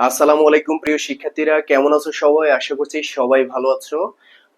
আসসালামু আলাইকুম, প্রিয় শিক্ষার্থীরা। কেমন আছো সবাই? আশা করছি সবাই ভালো আছো।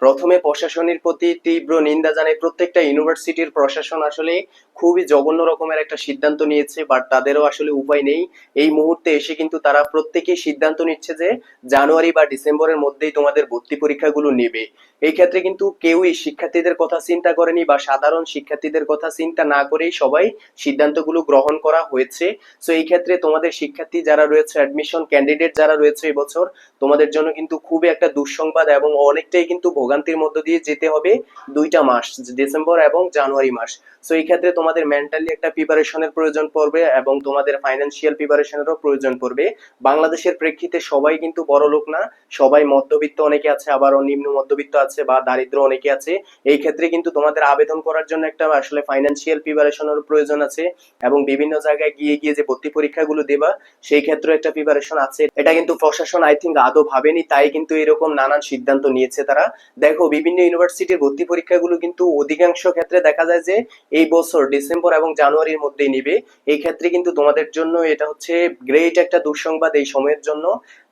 প্রথমে প্রশাসনের প্রতি তীব্র নিন্দা জানাই প্রত্যেকটা ইউনিভার্সিটির প্রশাসন আসলে খুবই জঘন্য রকমের একটা সিদ্ধান্ত নিয়েছে বাট তাদেরও আসলে উপায় নেই। এই মুহূর্তে এসে কিন্তু তারা প্রত্যেকেই সিদ্ধান্ত নিচ্ছে যে জানুয়ারি বা ডিসেম্বরের মধ্যেই তোমাদের ভর্তি পরীক্ষাগুলো নেবে। এই ক্ষেত্রে কিন্তু কেউই শিক্ষার্থীদের কথা চিন্তা করেনি বা সাধারণ শিক্ষার্থীদের কথা চিন্তা না করেই সবাই সিদ্ধান্তগুলো গ্রহণ করা হয়েছে। সো এই ক্ষেত্রে তোমাদের শিক্ষার্থী যারা রয়েছে অ্যাডমিশন ক্যান্ডিডেট যারা রয়েছে এবছর, তোমাদের জন্য কিন্তু খুবই একটা দুঃসংবাদ এবং অনেকটাই কিন্তু ভোগান্তির মধ্য দিয়ে যেতে হবে দুইটা মাস, ডিসেম্বর এবং জানুয়ারি মাস। সো এই ক্ষেত্রে তোমাদের মেন্টালি একটা প্রিপারেশনের প্রয়োজন পড়বে এবং তোমাদের ফাইন্যান্সিয়াল প্রিপারেশনেরও প্রয়োজন পড়বে। বাংলাদেশের প্রেক্ষিতে সবাই কিন্তু বড় লোক না, সবাই মধ্যবিত্ত অনেকে আছে আবার নিম্ন মধ্যবিত্ত আছে বা দারিদ্র অনেকে আছে। এই ক্ষেত্রে কিন্তু তোমাদের আবেদন করার জন্য একটা আসলে ফাইন্যান্সিয়াল প্রিপারেশনের প্রয়োজন আছে এবং বিভিন্ন জায়গায় গিয়ে গিয়ে যে ভর্তি পরীক্ষাগুলো দেবা, সেই ক্ষেত্রে একটা প্রিপারেশন আছে। এটা কিন্তু প্রশাসন আই থিঙ্ক আদৌ ভাবেনি, তাই কিন্তু এরকম নানান সিদ্ধান্ত নিয়েছে তারা। দেখো, বিভিন্ন ইউনিভার্সিটির ভর্তি পরীক্ষাগুলো কিন্তু অধিকাংশ ক্ষেত্রে দেখা যায় যে এই বছর ডিসেম্বর এবং জানুয়ারির মধ্যেই নিবে। এই ক্ষেত্রে কিন্তু তোমাদের জন্য এটা হচ্ছে গ্রেট একটা দুঃসংবাদ এই সময়ের জন্য।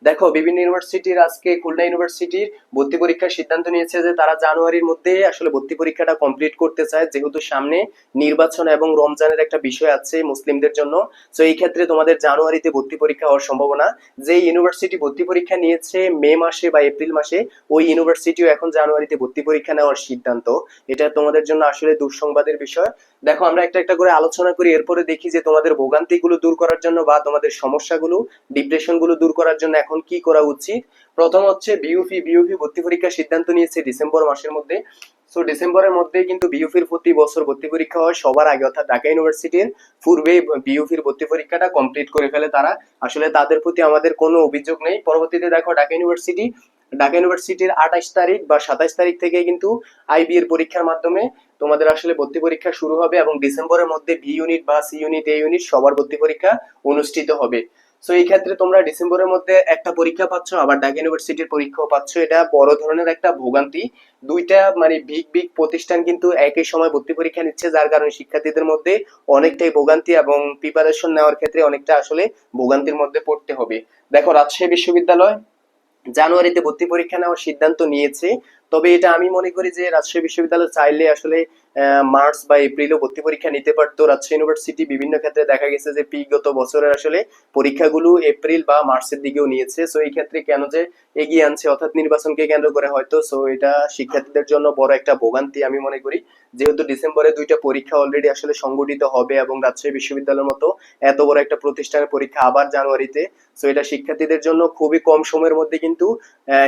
দেখো, বিভিন্ন ইউনিভার্সিটির আজকে খুলনা ইউনিভার্সিটির ভর্তি পরীক্ষার সিদ্ধান্ত নিয়েছে যে তারা জানুয়ারির মধ্যে আসলে ভর্তি পরীক্ষাটা কমপ্লিট করতে চায়। যেহেতু সামনে নির্বাচন এবং রমজানের একটা বিষয় আছে মুসলিমদের জন্য। তো এই ক্ষেত্রে তোমাদের জানুয়ারিতে ভর্তি পরীক্ষা হওয়ার সম্ভাবনা। যে ইউনিভার্সিটি ভর্তি পরীক্ষা নিয়েছে মে মাসে বা এপ্রিল মাসে, ওই ইউনিভার্সিটিও এখন জানুয়ারিতে ভর্তি পরীক্ষা নেওয়ার সিদ্ধান্ত। এটা তোমাদের জন্য আসলে দুঃসংবাদের বিষয়। দেখো, আমরা একটা একটা করে আলোচনা করি, এরপরে দেখি যে তোমাদের ভোগান্তিগুলো দূর করার জন্য বা তোমাদের সমস্যাগুলো, ডিপ্রেশনগুলো দূর করার জন্য এখন কি করা উচিত? প্রথম হচ্ছে বিউপি বিউপি ভর্তি পরীক্ষার সিদ্ধান্ত নিয়েছে ডিসেম্বর মাসের মধ্যে। সো ডিসেম্বরের মধ্যে কিন্তু বিউপির প্রতি বছর ভর্তি পরীক্ষা হয় সবার আগে, অর্থাৎ ঢাকা ইউনিভার্সিটির পূর্বে বিউপির ভর্তি পরীক্ষাটা কমপ্লিট করে ফেলে তারা। আসলে তাদের প্রতি আমাদের কোনো অভিযোগ নেই। পরবর্তীতে দেখো, ঢাকা ইউনিভার্সিটি, ঢাকা ইউনিভার্সিটির আঠাশ তারিখ বা সাতাশ তারিখ থেকে কিন্তু আইবি এর পরীক্ষার মাধ্যমে তোমাদের আসলে ভর্তি পরীক্ষা শুরু হবে এবং ডিসেম্বরের মধ্যে বি ইউনিট বা সি ইউনিট এ ইউনিট সবার ভর্তি পরীক্ষা অনুষ্ঠিত হবে। সো এই ক্ষেত্রে তোমরা ডিসেম্বরের মধ্যে একটা পরীক্ষা পাচ্ছ, আবার ঢাকা ইউনিভার্সিটির পরীক্ষাও পাচ্ছ। এটা বড় ধরনের একটা ভোগান্তি। দুইটা মানে বিগ বিগ প্রতিষ্ঠান কিন্তু একই সময় ভর্তি পরীক্ষা নিচ্ছে, যার কারণে শিক্ষার্থীদের মধ্যে অনেকটাই ভোগান্তি এবং প্রিপারেশন নেওয়ার ক্ষেত্রে অনেকটা আসলে ভোগান্তির মধ্যে পড়তে হবে। দেখো, রাজশাহী বিশ্ববিদ্যালয় জানুয়ারিতে ভর্তি পরীক্ষা নেওয়ার সিদ্ধান্ত নিয়েছে। তবে এটা আমি মনে করি যে রাজশাহী বিশ্ববিদ্যালয় চাইলে আসলে মার্চ বা এপ্রিলও ভর্তি পরীক্ষা নিতে পারতো। রাজশাহী ইউনিভার্সিটি বিভিন্ন ক্ষেত্রে দেখা গেছে যে বিগত বছরের আসলে পরীক্ষাগুলো এপ্রিল বা মার্চের দিকেও নিয়েছে। সো এই ক্ষেত্রে কেন যে এগিয়ে আনছে, অর্থাৎ নির্বাচনকে কেন্দ্র করে হয়তো। সো এটা শিক্ষার্থীদের জন্য বড় একটা ভোগান্তি আমি মনে করি। যেহেতু ডিসেম্বরে দুইটা পরীক্ষা অলরেডি আসলে সংগঠিত হবে এবং রাজশাহী বিশ্ববিদ্যালয়ের মতো এত বড় একটা প্রতিষ্ঠানের পরীক্ষা আবার জানুয়ারিতে। সো এটা শিক্ষার্থীদের জন্য খুবই কম সময়ের মধ্যে কিন্তু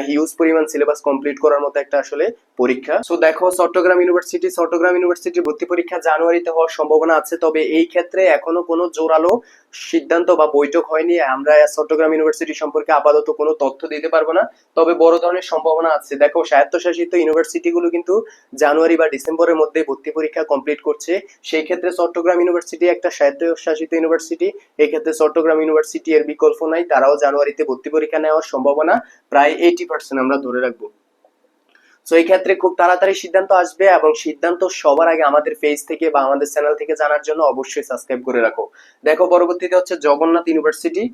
হিউজ পরিমাণ সিলেবাস কমপ্লিট করার মতো একটা আসলে পরীক্ষা। সো দেখো, চট্টগ্রাম ইউনিভার্সিটি চট্টগ্রাম ইউনিভার্সিটি ভর্তি পরীক্ষা জানুয়ারিতে হওয়ার সম্ভাবনা আছে, তবে এই ক্ষেত্রে এখনও কোনো জোরালো সিদ্ধান্ত বা বৈঠক হয়নি। আমরা চট্টগ্রাম ইউনিভার্সিটি সম্পর্কে আপাতত কোনো তথ্য দিতে পারব না, তবে বড় ধরনের সম্ভাবনা আছে। দেখো, স্বায়ত্তশাসিত ইউনিভার্সিটিগুলো কিন্তু জানুয়ারি বা ডিসেম্বরের মধ্যে ভর্তি পরীক্ষা কমপ্লিট করছে। সেই ক্ষেত্রে চট্টগ্রাম ইউনিভার্সিটি একটা স্বায়ত্তশাসিত ইউনিভার্সিটি এই ক্ষেত্রে চট্টগ্রাম ইউনিভার্সিটি এর বিকল্প নাই। তারাও জানুয়ারিতে ভর্তি পরীক্ষা নেওয়ার সম্ভাবনা, প্রায় এইটি পার্সেন্ট আমরা ধরে রাখব। সো এই ক্ষেত্রে খুব তাড়াতাড়ি সিদ্ধান্ত আসবে এবং সিদ্ধান্ত সবার আগে আমাদের পেজ থেকে বা আমাদের চ্যানেল থেকে জানার জন্য অবশ্যই সাবস্ক্রাইব করে রাখো। দেখো, পরবর্তীতে হচ্ছে Jagannath university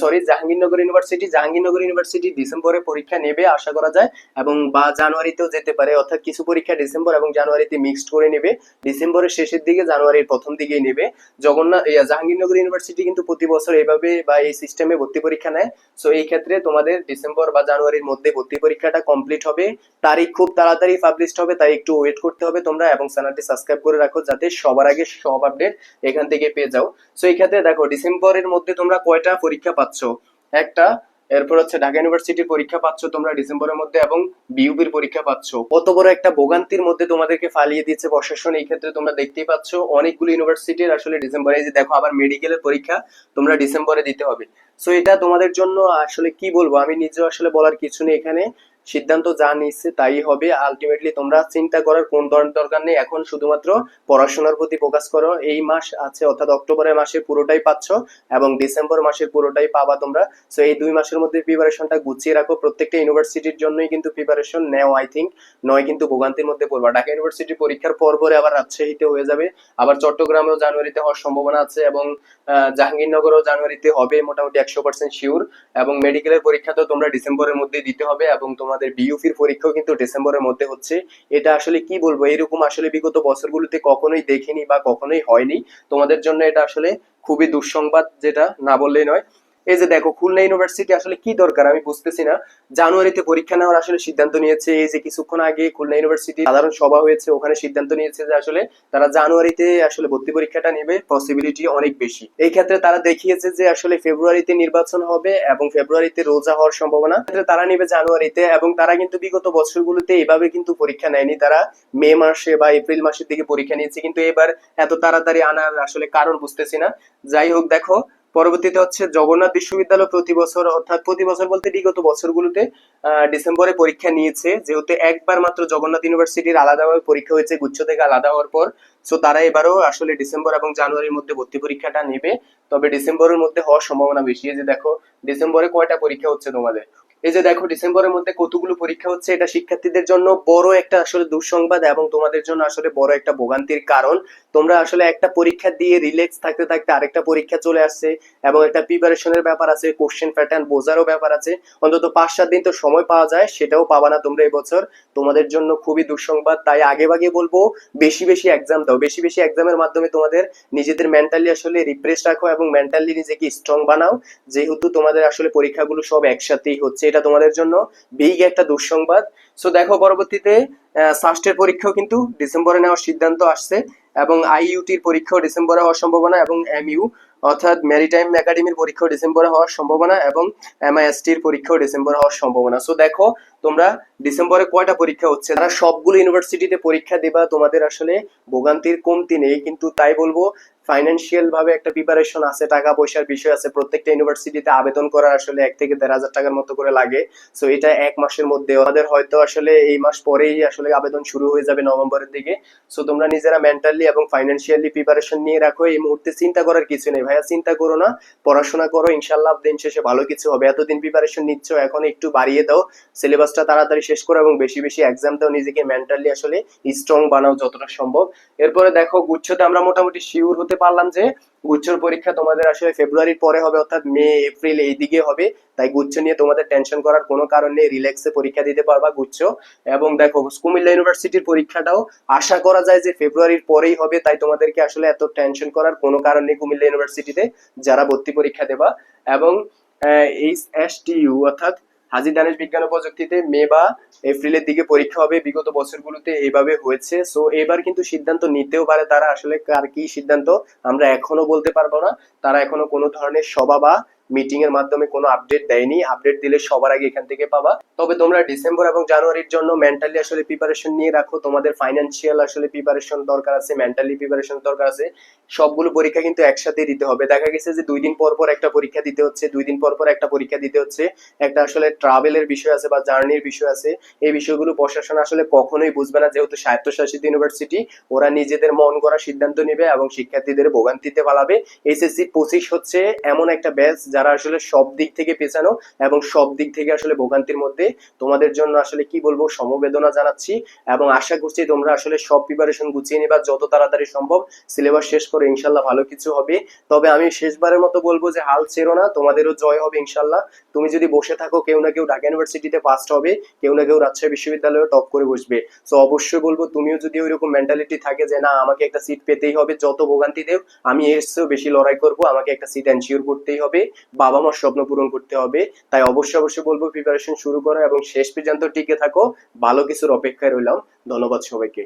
sorry Jahangirnagar university Jahangirnagar university ডিসেম্বরে পরীক্ষা নেবে, আশা করা যায়, এবং বা জানুয়ারিতেও যেতে পারে। অর্থাৎ কিছু পরীক্ষা ডিসেম্বর এবং জানুয়ারিতে মিক্সড করে নেবে। ডিসেম্বরের শেষের দিকে জানুয়ারির প্রথম দিকেই নেবে। জগন্নাথ জাহাঙ্গীরনগর ইউনিভার্সিটি কিন্তু প্রতি বছর এইভাবে বা এই সিস্টেমে ভর্তি পরীক্ষা নেয়। সো এই ক্ষেত্রে তোমাদের ডিসেম্বর বা জানুয়ারির মধ্যে ভর্তি পরীক্ষাটা কমপ্লিট হবে। তারিখ খুব তাড়াতাড়ি পাবলিশ হবে, তাই একটু ওয়েট করতে হবে তোমরা এবং চ্যানেলটি সাবস্ক্রাইব করে রাখো যাতে সবার আগে সব আপডেট এখান থেকে পেয়ে যাও। সো এই ক্ষেত্রে দেখো, ডিসেম্বরের মধ্যে তোমরা কয়টা পরীক্ষা পাচ্ছ? একটা, এরপর হচ্ছে ঢাকা ইউনিভার্সিটির পরীক্ষা পাচ্ছ তোমরা ডিসেম্বরের মধ্যে এবং বিউপির পরীক্ষা পাচ্ছ। কত বড় একটা ভোগান্তির মধ্যে তোমাদেরকে ফালিয়ে দিচ্ছে প্রশাসন, এই ক্ষেত্রে তোমরা দেখতেই পাচ্ছ অনেকগুলো ইউনিভার্সিটির আসলে ডিসেম্বরে যে দেখো আবার মেডিকেলের পরীক্ষা তোমরা ডিসেম্বরে দিতে হবে। সো এটা তোমাদের জন্য আসলে কি বলব? আমি নিজেও আসলে বলার কিছু নেই এখানে। সিদ্ধান্ত যা নিচ্ছে তাই হবে। আলটিমেটলি তোমরা চিন্তা করার কোন ধরনের দরকার নেই। এখন শুধুমাত্র পড়াশোনার প্রতি ফোকাস করো। এই মাস আছে, অর্থাৎ অক্টোবরের মাসে পুরোটাই পাচ্ছ এবং ডিসেম্বর মাসের পুরোটাই পাবা তোমরা। সো এই দুই মাসের মধ্যে প্রিপারেশনটা গুছিয়ে রাখো। প্রত্যেকটা ইউনিভার্সিটির জন্যই কিন্তু প্রিপারেশন নেও আই থিঙ্ক নয় কিন্তু ভোগান্তির মধ্যে পড়বা। ঢাকা ইউনিভার্সিটি পরীক্ষার পর পরে আবার রাজশাহীতে হয়ে যাবে। আবার চট্টগ্রামেও জানুয়ারিতে হওয়ার সম্ভাবনা আছে এবং জাহাঙ্গীরনগরও জানুয়ারিতে হবে মোটামুটি একশো পার্সেন্ট শিওর এবং মেডিকেলের পরীক্ষা তো তোমরা ডিসেম্বরের মধ্যে দিতে হবে এবং তোমাদের বিইউপির পরীক্ষাও কিন্তু ডিসেম্বরের মধ্যে হচ্ছে। এটা আসলে কি বলব? এরকম আসলে বিগত বছরগুলোতে কখনোই দেখিনি বা কখনোই হয়নি। তোমাদের জন্য এটা আসলে খুবই দুঃসংবাদ যেটা না বললেই নয়। এই যে দেখো, খুলনা ইউনিভার্সিটি আসলে কি দরকার আমি বুঝতেছি না। জানুয়ারিতে পরীক্ষা নেওয়ার আসলে সিদ্ধান্ত নিয়েছে, এই যে কিছুক্ষণ আগে খুলনা ইউনিভার্সিটি সাধারণ সভা হয়েছে, ওখানে সিদ্ধান্ত নিয়েছে যে আসলে তারা জানুয়ারিতে আসলে ভর্তি পরীক্ষাটা নেবে পসিবিলিটি অনেক বেশি। এই ক্ষেত্রে তারা দেখিয়েছে যে আসলে ফেব্রুয়ারিতে নির্বাচন হবে এবং ফেব্রুয়ারিতে রোজা হওয়ার সম্ভাবনা। ক্ষেত্রে তারা নেবে জানুয়ারিতে এবং তারা কিন্তু বিগত বছরগুলোতে এভাবে কিন্তু পরীক্ষা নেয়নি। তারা মে মাসে বা এপ্রিল মাসের দিকে পরীক্ষা নিয়েছে, কিন্তু এবার এত তাড়াতাড়ি আনার আসলে কারণ বুঝতেছি না। যাই হোক, দেখো পরবর্তীতে হচ্ছে জগন্নাথ বিশ্ববিদ্যালয় প্রতি বছর, অর্থাৎ প্রতি বছর বলতে বিগত বছরগুলোতে ডিসেম্বরে পরীক্ষা নিয়েছে। যেহেতু একবার মাত্র জগন্নাথ ইউনিভার্সিটির আলাদাভাবে পরীক্ষা হয়েছে, গুচ্ছ থেকে আলাদা হওয়ার পর সো তারা এবারও আসলে ডিসেম্বর এবং জানুয়ারির মধ্যে ভর্তি পরীক্ষাটা নেবে। তবে ডিসেম্বরের মধ্যে হওয়ার সম্ভাবনা বেশি। যে দেখো, ডিসেম্বরে কয়টা পরীক্ষা হচ্ছে তোমাদের? এই যে দেখো, ডিসেম্বরের মধ্যে কতগুলো পরীক্ষা হচ্ছে, এটা শিক্ষার্থীদের জন্য বড় একটা আসলে দুঃসংবাদ এবং তোমাদের জন্য আসলে বড় একটা ভোগান্তির কারণ। তোমরা আসলে একটা পরীক্ষা দিয়ে রিল্যাক্স থাকতে থাকতে আরেকটা পরীক্ষা চলে আসছে এবং একটা প্রিপারেশনের ব্যাপার আছে কোশ্চেন প্যাটার্ন বোঝারও ব্যাপার আছে। অন্তত পাঁচ সাত দিন তো সময় পাওয়া যায়, সেটাও পাবা না তোমরা এবছর। তোমাদের জন্য খুবই দুঃসংবাদ। তাই আগে ভাগে বলব, বেশি বেশি এক্সাম দাও। বেশি বেশি এক্সামের মাধ্যমে তোমাদের নিজেদের মেন্টালি আসলে রিফ্রেশ রাখো এবং মেন্টালি নিজেকে স্ট্রং বানাও। যেহেতু তোমাদের আসলে পরীক্ষাগুলো সব একসাথেই হচ্ছে এটা তোমাদের জন্য বিগ একটা দুঃসংবাদ। সো দেখো, পরবর্তীতে সাস্টের পরীক্ষাও কিন্তু ডিসেম্বরে নেওয়ার সিদ্ধান্ত আসছে এবং আইইউটির পরীক্ষাও ডিসেম্বরে হওয়ার সম্ভাবনা এবং এমইউ অর্থাৎ ম্যারিটাইম একাডেমির পরীক্ষা ডিসেম্বরে হওয়ার সম্ভাবনা এবং এমআইএসটির পরীক্ষাও ডিসেম্বরে হওয়ার সম্ভাবনা। সো দেখো তোমরা ডিসেম্বরে কয়টা পরীক্ষা হচ্ছে? তারা সবগুলো ইউনিভার্সিটিতে পরীক্ষা দেবা, তোমাদের আসলে ভোগান্তির কমতি নেই। কিন্তু তাই বলব ফাইন্যান্সিয়াল ভাবে একটা প্রিপারেশন আছে, টাকা পয়সার বিষয় আছে। প্রত্যেকটা ইউনিভার্সিটিতে আবেদন করার আসলে এক থেকে দেড় হাজার টাকার মতো করে লাগে। সো এটা এক মাসের মধ্যে। আমাদের হয়তো আসলে এই মাস পরেই আসলে আবেদন শুরু হয়ে যাবে নভেম্বরের দিকে। সো তোমরা নিজেরা মেন্টালি এবং ফাইন্যান্সিয়ালি প্রিপারেশন নিয়ে রাখো। এই মুহূর্তে চিন্তা করার কিছু নেই। ভাইয়া, চিন্তা করো না। পড়াশোনা করো। ইনশাল্লাহ দিন শেষে ভালো কিছু হবে। এতদিন প্রিপারেশন নিচ্ছ, এখন একটু বাড়িয়ে দাও। সিলেবাসটা তাড়াতাড়ি শেষ করো এবং বেশি বেশি এক্সাম দাও, নিজেকে মেন্টালি আসলে স্ট্রং বানাও যতটা সম্ভব। এরপরে দেখো, গুচ্ছতে আমরা মোটামুটি শিওর হতে পারলাম যে গুচ্ছর পরীক্ষা তোমাদের আসলে ফেব্রুয়ারির পরে হবে, অর্থাৎ মে এপ্রিল এই দিকে হবে। তাই গুচ্ছ নিয়ে তোমাদের টেনশন করার কোনো কারণ নেই রিল্যাক্সে পরীক্ষা দিতে পারবা গুচ্ছ। এবং দেখো, কুমিল্লা ইউনিভার্সিটির পরীক্ষাটাও আশা করা যায় যে ফেব্রুয়ারির পরেই হবে, তাই তোমাদেরকে আসলে এত টেনশন করার কোনো কারণ নেই কুমিল্লা ইউনিভার্সিটিতে, যারা ভর্তি পরীক্ষা দেবা। এবং এইচ এস টি ইউ অর্থাৎ হাজি দানেশ বিজ্ঞান ও প্রযুক্তিতে মে বা এপ্রিলের দিকে পরীক্ষা হবে। বিগত বছরগুলোতে এভাবে হয়েছে। সো এবার কিন্তু সিদ্ধান্ত নিতেও পারে তারা আসলে কার কি সিদ্ধান্ত, আমরা এখনও বলতে পারব না। তারা এখনও কোনো ধরনের সভা বা মিটিং এর মাধ্যমে কোনো আপডেট দেয়নি। আপডেট দিলে সবার আগে এখান থেকে পাবা। তবে তোমরা ডিসেম্বর এবং জানুয়ারির জন্য মেন্টালি আসলে প্রিপারেশন নিয়ে রাখো। তোমাদের ফাইন্যান্সিয়াল আসলে প্রিপারেশন দরকার আছে মেন্টালি প্রিপারেশন দরকার আছে। সবগুলো পরীক্ষা কিন্তু একসাথে দিতে হবে। দেখা গেছে যে দুই দিন পর পর একটা পরীক্ষা দিতে হচ্ছে, দুই দিন পর পর একটা পরীক্ষা দিতে হচ্ছে। একটা আসলে ট্রাভেলের বিষয় আছে বা জার্নির বিষয় আছে। এই বিষয়গুলো প্রশাসন আসলে কখনোই বুঝবে না। যেহেতু স্বায়ত্তশাসিত ইউনিভার্সিটি ওরা নিজেদের মন করা সিদ্ধান্ত নেবে এবং শিক্ষার্থীদের ভোগান্তিতে পালাবে। এসএসসি পঁচিশ হচ্ছে এমন একটা ব্যাচ যারা আসলে সব দিক থেকে পেছানো এবং সব দিক থেকে আসলে ভোগান্তির মধ্যে, তোমাদের জন্য আসলে কি বলব, সমবেদনা জানাচ্ছি এবং আশা করছি তোমরা আসলে সব প্রিপারেশন গুছিয়ে নেবা যত তাড়াতাড়ি সম্ভব। সিলেবাস শেষ করে ইনশাল্লাহ ভালো কিছু হবে। তবে আমি শেষবারের মতো বলব যে হাল ছেড়ো না, তোমাদেরও জয় হবে ইনশাল্লাহ তুমি যদি বসে থাকো, কেউ না কেউ ঢাকা ইউনিভার্সিটিতে ফার্স্ট হবে, কেউ না কেউ রাজশাহী বিশ্ববিদ্যালয়ে টপ করে বসবে। সো অবশ্যই বলব, তুমিও যদি ওইরকম মেন্টালিটি থাকে যে না, আমাকে একটা সিট পেতেই হবে, যত ভোগান্তি দেও, আমি এর বেশি লড়াই করব, আমাকে একটা সিট এনশিওর করতেই হবে। বাবা মার স্বপ্ন পূরণ করতে হবে। তাই অবশ্যই অবশ্যই বলব প্রিপারেশন শুরু করো এবং শেষ পর্যন্ত টিকে থাকো। ভালো কিছুর অপেক্ষায় রইলাম। ধন্যবাদ সবাইকে।